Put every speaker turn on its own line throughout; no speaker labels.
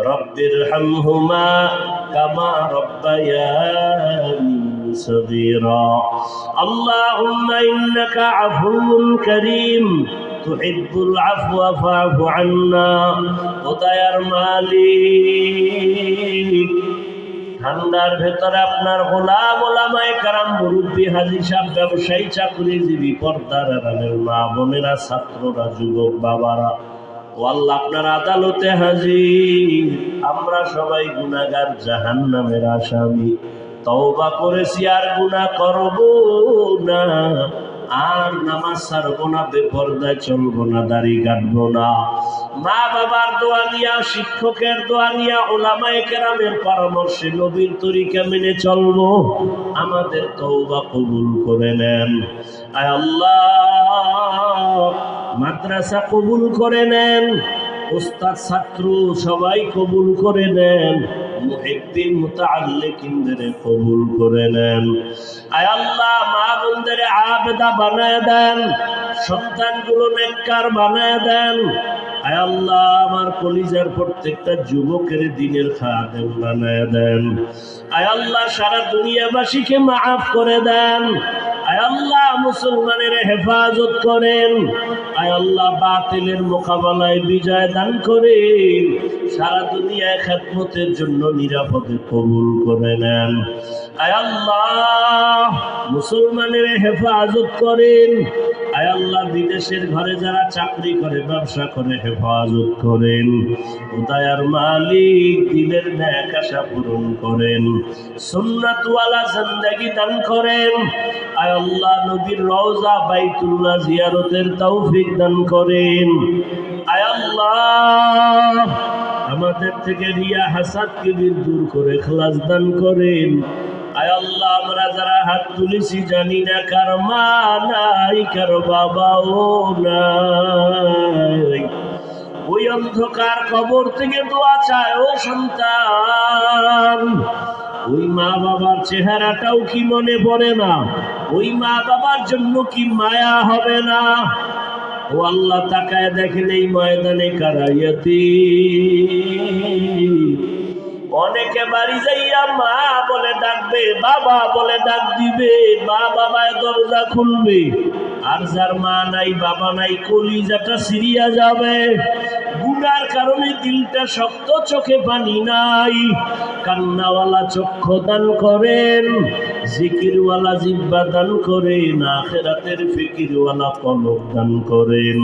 رب ارحمهما كما ربياني صغيرا اللهم إنك عفو كريم تحب العفو فاعف عنا وطير মালিক ঠান্ডার ভেতরে আপনার গোলাম ওলামায় কারাম মুরব্বী হাজির সাহেব ব্যবসায়ী চাকরিজীবী পর্দার আড়ালের মা বোনেরা ছাত্ররা যুবক বাবারা ও আল্লাহ আপনার আদালতে হাজির। আমরা সবাই গুনাগার জাহান নামের আসামি। তওবা করেছি, আর গুনাহ করব না। আর নামাজ ছাড়বো না, বেপর্দায় চলবো না, দাড়ি কাটবো না। মা বাবার দোয়া নিয়া, শিক্ষকের দোয়া নিয়া, ওলামায়ে কেরামের পরামর্শে নবীর তরিকা মেনে চলবো। আমাদের তওবা কবুল করে নেন। আয় আল্লাহ মাদ্রাসা কবুল করে নেন উস্তাদ ছাত্র সবাই কবুল করে নেন, মুহিদ্দিন মুতাআল্লিকিনদের কবুল করে নেন। আয় আল্লাহ, মা বোনদের আবেদা বানায় দেন, সন্তানগুলো নেককার বানায় দেন। আয় আল্লাহ, আমার কলিজার প্রত্যেকটা যুবকের দিনের খাদেম বানায় দেন। আয় আল্লাহ, সারা দুনিয়াবাসীকে মাফ করে দেন। আল্লাহ মুসলমানের হেফাজত করেন। আল্লাহ বাতিলের মোকাবেলায় বিজয় দান করেন। সারা দুনিয়ায় খেদমতের জন্য নিরাপদে কবুল করে নেন। আল্লাহ মুসলমানের হেফাজত করেন। আয় আল্লাহ, বিদেশের ঘরে যারা চাকরি করে, ব্যবসা করে, হেফাজত করেন। উদয়ার মালিক দিলের ন্যাক আশা পূরণ করেন। সুন্নাতওয়ালা জিন্দেগি দান করেন। আয় আল্লাহ, নবীর রওজা বাইতুল্লাহ জিয়ারতের তৌফিক দান করেন। আয় আল্লাহ, আমাদের থেকে রিয়া হাসাদ কিবির দূর করে খালাস দান করেন। আয় আল্লাহ আমরা যারা হাত তুলেছি জানি না কার মা নাই কার বাবাও নাই। ওই অন্ধকার কবর থেকে দোয়া চায়, ও সন্তান। ওই মা বাবার চেহারাটাও কি মনে পড়ে না? ওই মা বাবার জন্য কি মায়া হবে না? ও আল্লাহ তাকায় দেখেন এই ময়দানে কারাইয়াতি অনেকে বাড়ি যাইয়া মা বলে ডাকবে, বাবা বলে ডাক দিবে, মা বাবায় দরজা খুলবে। আর যার মা নাই, বাবা নাই, কলিজাটা সিরিয়া যাবে। গুনার কারণে দিলটা শক্ত চোখে পানি নাই। কান্নাওয়ালা চক্ষু দান করেন, জিকিরওয়ালা জিব্বা দান করেন, আখেরাতের ফিকিরওয়ালা কলক দান করেন।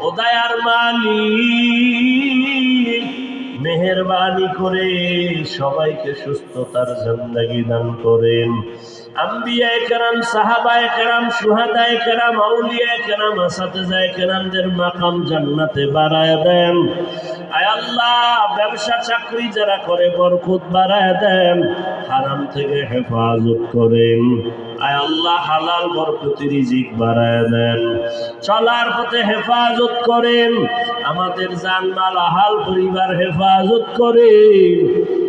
ওদায়ার মালিক। মেহরবানি করে সবাইকে সুস্থতার জিন্দাগি দান করেন। আম্বিয়া কেরাম সাহাবায় কেরাম সুহাদায় কেরাম আউলিয়া কেরাম আসাতেজায় কেরামদের মাকাম জান্নাতে বাড়ায় দেন। আল্লাহ, ব্যবসা, চাকরি যারা করে বরকত বাড়ায় দেন, হারাম থেকে হেফাজত করেন। আয় আল্লাহ, হালাল বরকতি রিজিক বাড়ায় দেন। চলার পথে হেফাজত করেন, আমাদের জানমাল, আহাল পরিবার হেফাজত করেন।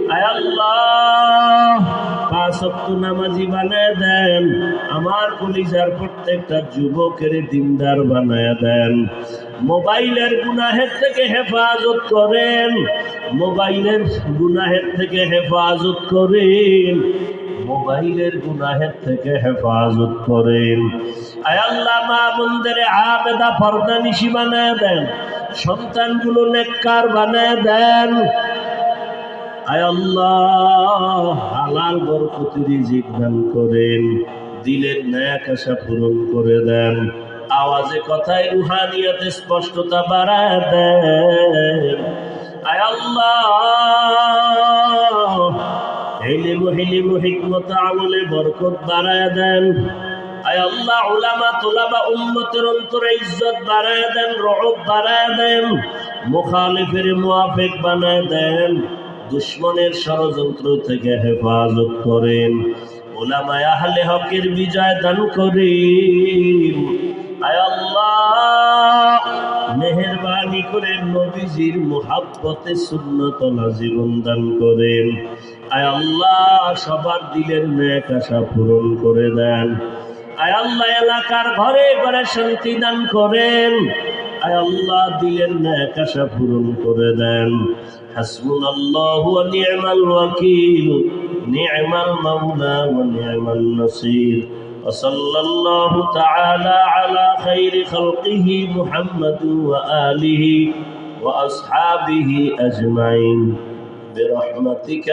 নামাজি বানায় দেন। আমার কলিজার প্রত্যেকটা যুবকের দিনদার বানায় দেন। মোবাইলের গুনাহের থেকে হেফাজত করেন। মোবাইলের গুনাহের থেকে হেফাজত করেন। মোবাইলের গুনাহের থেকে হেফাজত করেন। আয় আল্লাহ, মা বন্ধের আবেদা পর্দা নিশি বানায় দেন। সন্তানগুলো নেককার বানায় দেন। আয় আল্লাহ, হালাল বরকতি রিজিক দান করেন, দিলের ন্যাক আশা পূরণ করে দেন। আওয়াজে কথায় রুহানিয়াতে স্পষ্টতা বাড়ায় দেন। আয় আল্লাহ, হেলিমু হেলিমু হিকমত আমলে বরকত বাড়ায় দেন। আয় আল্লাহ, উলামা তোলাবা উম্মতের অন্তরে ইজ্জত বাড়ায় দেন, রহব বাড়ায় দেন, মুখালিফের মুআফিক বানায় দেন। দুশ্মনের ষড়যন্ত্র থেকে হেফাজত করেন। ওলামায় আহলে হকের বিজয় দান করেন মেহরবানি করে নবীজির মোহাব্বতে শূন্যতলা জীবন দান করেন। আয় আল্লাহ, সবার দিলের ন্যাক আশা পূরণ করে দেন। আয় আল্লাহ, এলাকার ঘরে ঘরে শান্তি দান করেন। আয় আল্লাহ দিলের ন্যাক আশা পূরণ করে দেন হাসমুন আল্লাহ নিয়মাল ওয়াকিল নিয়মাল মাওলা ওয়া নিয়মাল নাসির وصلى الله تعالى على خير خلقه محمد وآله وأصحابه أجمعين برحمتك